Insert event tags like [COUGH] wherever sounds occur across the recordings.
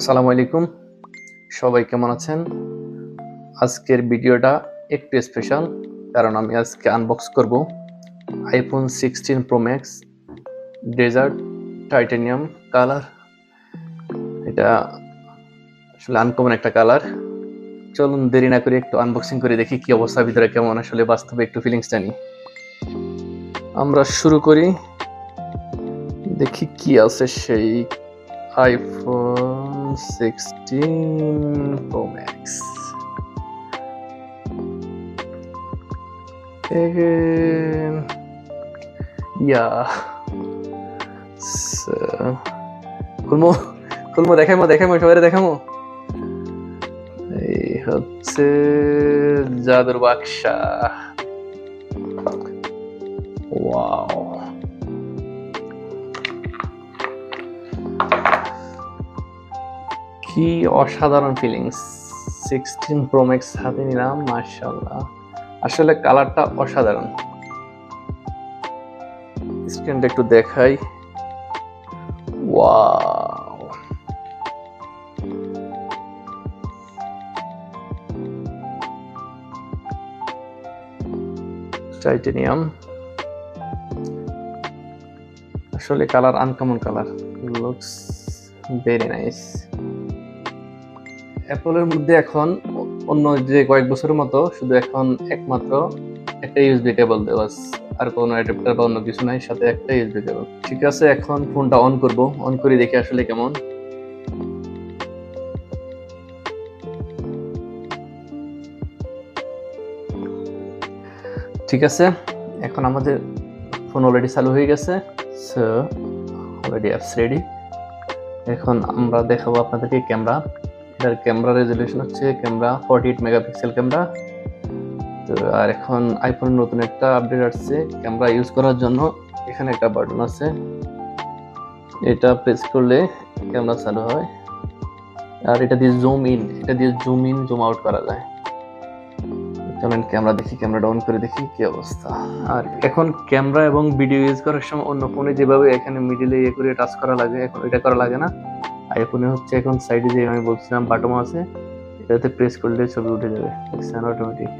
আসসালামু আলাইকুম। সবাই কেমন আছেন? আজকের ভিডিওটা একটু স্পেশাল কারণ আমি আজকে আনবক্স করব iPhone sixteen pro max desert titanium colour এটা আসলে আনকমন একটা কালার চলুন দেরি না করে একটু আনবক্সিং করে দেখি কি অবস্থা ভিতরে কেমন, আসলে বাস্তবে একটু ফিলিংসটা নিই। আমরা শুরু করি, দেখি কি আছে সেই iPhone 16 Pro Max. Again. Yeah. So, খুলমো খুলমো দেখামো দেখামো সবাই দেখামো এই হচ্ছে জাদুর বাক্সা কি অসাধারণ ফিলিংস সিক্সটিন প্রোম্যাক্স হাতে নিলাম মার্শাল্লাহ আসলে কালারটা অসাধারণ। স্ক্রিনটা একটু দেখাই। ওয়াও টাইটেনিয়াম আসলে colour uncommon colour looks very nice অ্যাপলের মধ্যে এখন অন্য যে কয়েক বছরের মতো শুধু এখন একমাত্র একটা ইউএসবি কেবল দেওয়া আর কোনো অ্যাডাপ্টার বা অন্য কিছু নাই, সাথে একটা ইউএসবি কেবল ঠিক আছে, এখন ফোনটা অন করব। অন করে দেখি আসলে কেমন। ঠিক আছে, এখন আমাদের ফোন অলরেডি চালু হয়ে গেছে। সো অলরেডি অ্যাপস রেডি এখন আমরা দেখাবো আপনাদেরকে ক্যামেরা এটার ক্যামেরা রেজলিউশন হচ্ছে camera forty eight megapixel camera তো আর এখন আইফোনের নতুন একটা আপডেট আসছে ক্যামেরা ইউজ করার জন্য। এখানে একটা বাটন আছে। এটা প্রেস করলে ক্যামেরা চালু হয়। আর এটা দিয়ে জুম ইন এটা দিয়ে জুম ইন জুম আউট করা যায়। চলেন ক্যামেরা দেখি ক্যামেরা ডাউন করে দেখি কি অবস্থা। আর এখন ক্যামেরা এবং ভিডিও ইউজ করার সময় অন্য ফোনে যেভাবে এখানে মিডিলে ইয়ে করে টাচ করা লাগে, এখন এটা করা লাগে না। আইফোনে হচ্ছে এখন সাইডে যে আমি বলছিলাম বাটন আছে, এটাতে প্রেস করলে ছবি উঠে যাবে, দেখছেন অটোমেটিক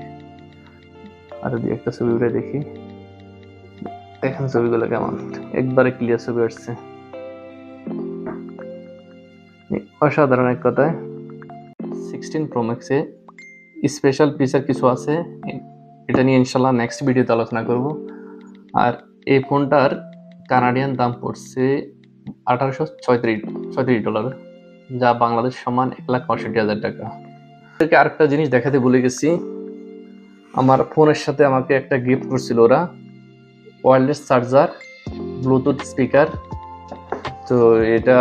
আর যদি একটা ছবি উঠে দেখি। দেখেন ছবিগুলো কেমন। একবারে ক্লিয়ার ছবি আসছে। অসাধারণ এক কথায়। সিক্সটিন প্রো ম্যাক্সে স্পেশাল ফিচার কিছু আছে, এটা নিয়ে ইনশাল্লাহ নেক্সট ভিডিওতে আলোচনা করব। আর এই ফোনটার কানাডিয়ান দাম পড়ছে আঠারোশো ছয়ত্রিশ ডলার যা বাংলাদেশ সমান এক লাখ পঁয়ষট্টি হাজার টাকা। ওদেরকে আরেকটা জিনিস দেখাতে ভুলে গেছি। আমার ফোনের সাথে আমাকে একটা গিফট করছিল ওরা। ওয়্যারলেস চার্জার ব্লুটুথ স্পিকার তো এটা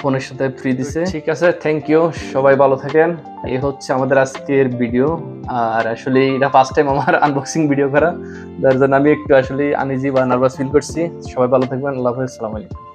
ফোনের সাথে ফ্রি দিছে। ঠিক আছে থ্যাংক ইউ সবাই ভালো থাকেন। এই হচ্ছে আমাদের আজকের ভিডিও আর আসলে এটা ফার্স্ট টাইম আমার [LAUGHS] আনবক্সিং ভিডিও করা। যার জন্য আমি একটু আসলে আনিজি বা নার্ভাস ফিল করছি। সবাই ভালো থাকবেন, আল্লাহ হাফেজ আলাইকুম।